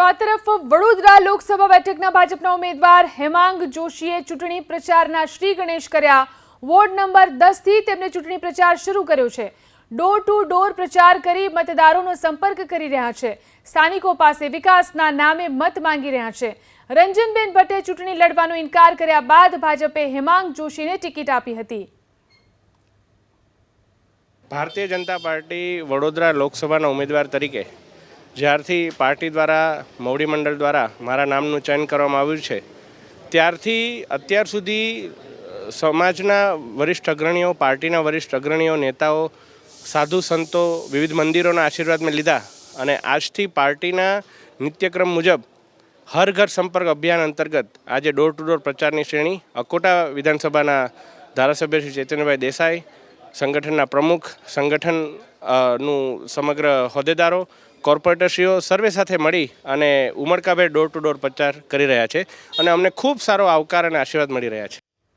તો આ તરફ વડોદરા લોકસભા બેઠકના ભાજપના ઉમેદવાર હેમાંગ જોશીએ ચૂંટણી પ્રચારના શ્રી ગણેશ કર્યા. વોર્ડ નંબર દસથી તેમણે ચૂંટણી પ્રચાર શરૂ કર્યો છે. ડોર ટુ ડોર પ્રચાર કરી મતદારોનો સંપર્ક કરી રહ્યા છે. સ્થાનિકો પાસે વિકાસના નામે મત માંગી રહ્યા છે. રંજનબેન ભટ્ટે ચૂંટણી લડવાનો ઇનકાર કર્યા બાદ ભાજપે હેમાંગ જોશીને ટિકિટ આપી હતી. ભારતીય જનતા પાર્ટી વડોદરા લોકસભાના ઉમેદવાર તરીકે જ્યારથી પાર્ટી દ્વારા, મોવડી મંડળ દ્વારા મારા નામનું ચયન કરવામાં આવ્યું છે, ત્યારથી અત્યાર સુધી સમાજના વરિષ્ઠ અગ્રણીઓ, પાર્ટીના વરિષ્ઠ અગ્રણીઓ, નેતાઓ, સાધુ સંતો, વિવિધ મંદિરોના આશીર્વાદ મેં લીધા અને આજથી પાર્ટીના નિત્યક્રમ મુજબ હર ઘર સંપર્ક અભિયાન અંતર્ગત આજે ડોર ટુ ડોર પ્રચારની શ્રેણી અકોટા વિધાનસભાના ધારાસભ્ય શ્રી ચેતનભાઈ દેસાઈ, સંગઠનના પ્રમુખ સંગઠનનું સમગ્ર હોદ્દેદારો કોર્પોરેટરશ્રીઓ સર્વે સાથે મળી અને ઉમળકાભેર ડોર ટુ ડોર પ્રચાર કરી રહ્યા છે. અને અમને ખૂબ સારો આવકાર અને આશીર્વાદ મળી રહ્યા છે.